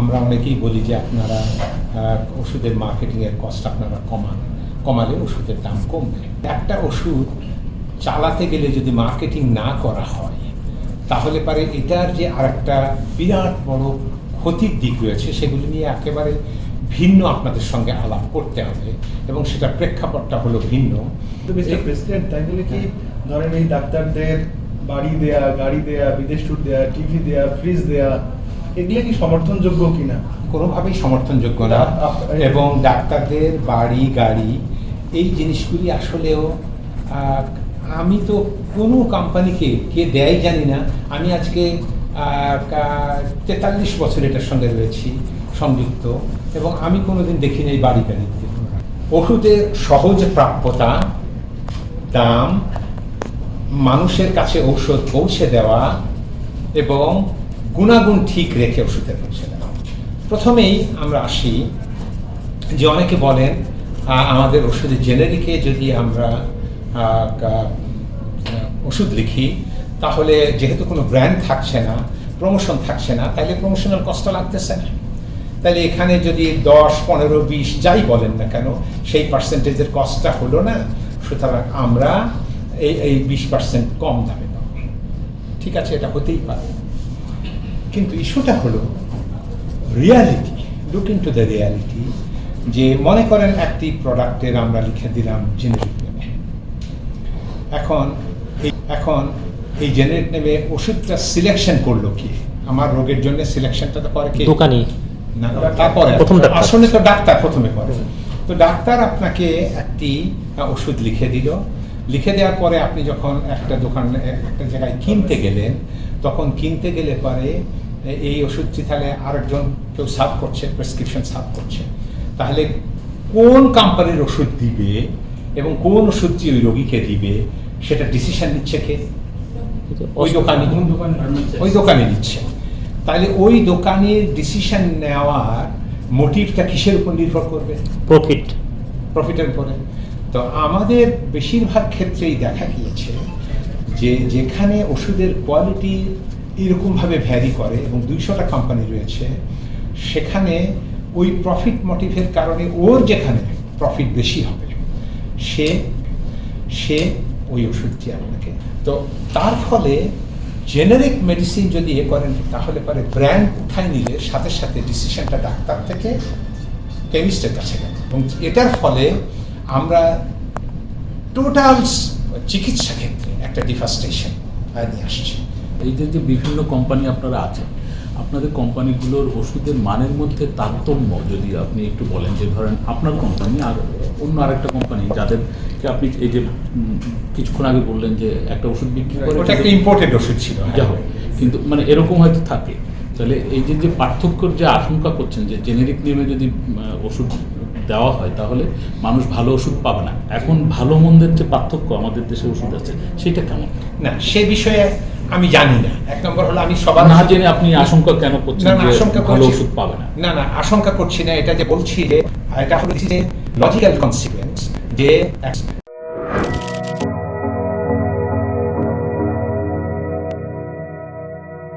আমরা অনেকেই বলি যে আপনারা ওষুধের মার্কেটিংয়ের কস্ট আপনারা কমান কমালে ওষুধের দাম কমবে। একটা ওষুধ চালাতে গেলে যদি মার্কেটিং না করা হয় তাহলে পারে এটার যে আরেকটা বিরাট বড় ক্ষতির দিক রয়েছে সেগুলি নিয়ে একেবারে ভিন্ন আপনাদের সঙ্গে আলাপ করতে হবে এবং সেটা প্রেক্ষাপটটা হলো ভিন্ন। প্রেসিডেন্ট তাই বলে কি ধরেন এই ডাক্তারদের বাড়ি দেয়া গাড়ি দেয়া বিদেশ ট্যুর দেয়া টিভি দেয়া ফ্রিজ দেয়া এগুলো কি সমর্থনযোগ্য কিনা? কোনোভাবেই সমর্থনযোগ্য না। এবং ডাক্তারদের বাড়ি গাড়ি এই জিনিসগুলি আসলেও আমি তো কোনো কোম্পানিকে কে দেয় জানি না। আমি আজকে তেতাল্লিশ বছর এটার সঙ্গে রয়েছি সংযুক্ত। এবং আমি কোনোদিন দেখিনি এই বাড়ি গাড়ি ওষুধের সহজ প্রাপ্যতা দাম মানুষের কাছে ঔষধ পৌঁছে দেওয়া এবং গুণাগুণ ঠিক রেখে ওষুধে পৌঁছে দেওয়া প্রথমেই আমরা আসি যে অনেকে বলেন আমাদের ওষুধের জেনেরিকে যদি আমরা ওষুধ লিখি, তাহলে যেহেতু কোনো ব্র্যান্ড থাকছে না, প্রমোশন থাকছে না তাহলে প্রমোশনাল কষ্ট লাগতেছে না। তাহলে এখানে যদি দশ, পনেরো, বিশ যাই বলেন না কেন, সেই পার্সেন্টেজের কস্টটা হলো না, সুতরাং আমরা এই এই বিশ পার্সেন্ট কম দামে পাবো। ঠিক আছে, এটা হতেই পারে। কিন্তু ইস্যুটা হলো reality look into the reality যে মনে করেন একটি প্রোডাক্টের আমরা লিখে দিলাম জেনেরিক নেমে এখন এই এখন এই জেনেরিক নেমে ওষুধটা সিলেকশন করল কি? আমার রোগের জন্য সিলেকশনটা তো করে কে? দোকানি। না তারপরে। আসলে তো ডাক্তার প্রথমে করে। তো ডাক্তার আপনাকে একটি ওষুধ লিখে দিল। লিখে দেওয়ার পরে আপনি যখন একটা দোকান একটা জায়গায় কিনতে গেলেন তখন কিনতে গেলে পরে এই ওষুধটি তাহলে আরেকজন কেউ সার্ভ করছে প্রেসক্রিপশন সার্ভ করছে। তাহলে কোন কোম্পানির ওষুধ দিবে এবং কোন ওষুধটি ওই রোগীকে দিবে সেটা ডিসিশন নিচ্ছে কে? ওই দোকানে। ওই দোকানে নিচ্ছে। তাহলে ওই দোকানের ডিসিশন নেওয়ার মোটিভটা কিসের উপর নির্ভর করবে? প্রফিট প্রফিটের উপরে। তো আমাদের বেশিরভাগ ক্ষেত্রেই দেখা গিয়েছে যে যেখানে ওষুধের কোয়ালিটি এরকমভাবে ভ্যারি করে এবং দুইশোটা কোম্পানি রয়েছে, সেখানে ওই প্রফিট মোটিভের কারণে ওর যেখানে প্রফিট বেশি হবে, সে সে ওই ওষুধটি আপনাকে তো তার ফলে জেনারিক মেডিসিন যদি এ করেন, তাহলে পরে ব্র্যান্ড উঠায় নিলে সাথে সাথে ডিসিশনটা ডাক্তার থেকে কেমিস্টের কাছে গেল। এবং এটার ফলে আমরা টোটাল চিকিৎসা ক্ষেত্রে একটা ডিফাস্টেশন নিয়ে আসছি। এই যে যে বিভিন্ন কোম্পানি আপনারা আছেন আপনাদের কোম্পানিগুলোর ওষুধের মানের মধ্যে তারতম্য যদি আপনি একটু বলেন যে ধরেন আপনার কোম্পানি আর অন্য আরেকটা কোম্পানি যাদেরকে আপনি এই যে কিছুক্ষণ আগে বললেন যে একটা ওষুধ বিক্রি করে ওটা একটা ইম্পোর্টেড ওষুধ ছিল হ্যাঁ। যা হোক কিন্তু মানে এরকম হয়তো থাকে। তাহলে এই যে যে পার্থক্যর যে আশঙ্কা করছেন যে জেনেরিক নেমে যদি ওষুধ দেওয়া হয় তাহলে মানুষ ভালো ওষুধ পাবে না। এখন ভালো মন্দের যে পার্থক্য আমাদের দেশে ওষুধ আছে সেটা কেমন? না সে বিষয়ে আমি জানি না। এক নম্বর হলো আমি সবার না জেনে আপনি আশঙ্কা কেন করছেন না আশঙ্কা ভালো করছি- ওষুধ পাবে না? না না আশঙ্কা করছি না। এটা যে বলছি যে এটা হলো যে লজিক্যাল কনসিকোয়েন্স যে